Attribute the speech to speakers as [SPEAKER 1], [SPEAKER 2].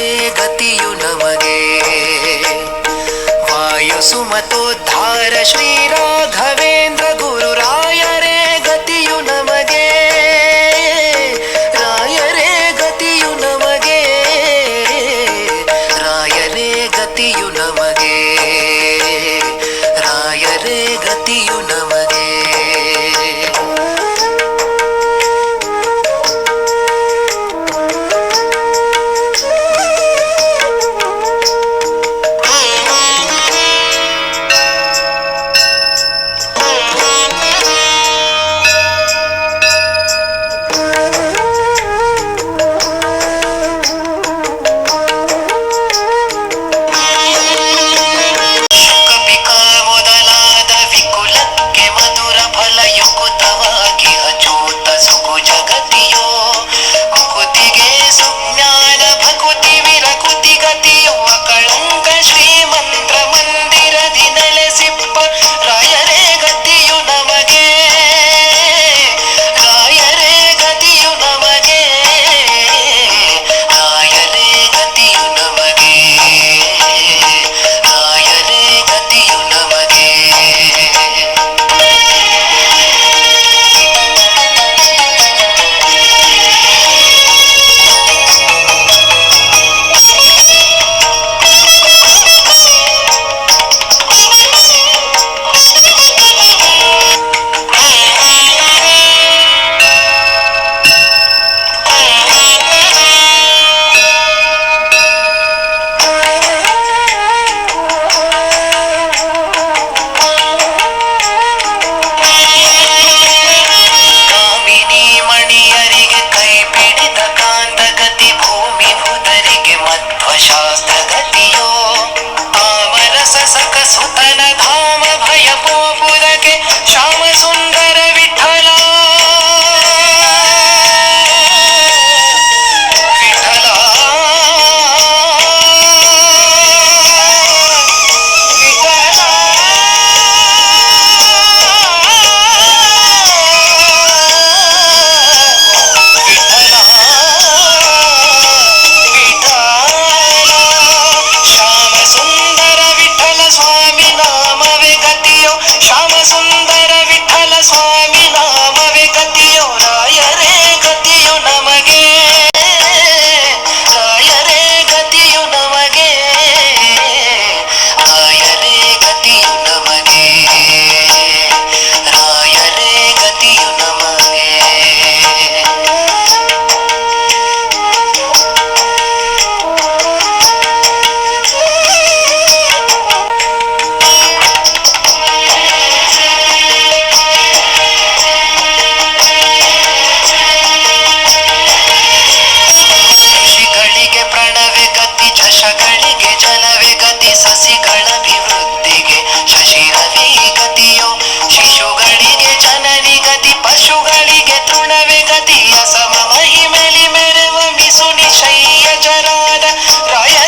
[SPEAKER 1] ದಾನೇ ಗತಿಯು ನಮಗೆ. ವಾಯು ಸುಮತೋದ್ಧಾರ ಶ್ರೀ ರಾಘವೇಂದ್ರ ಗುರು ಸುತನ स्वामी శ్రీయజరాద రాయ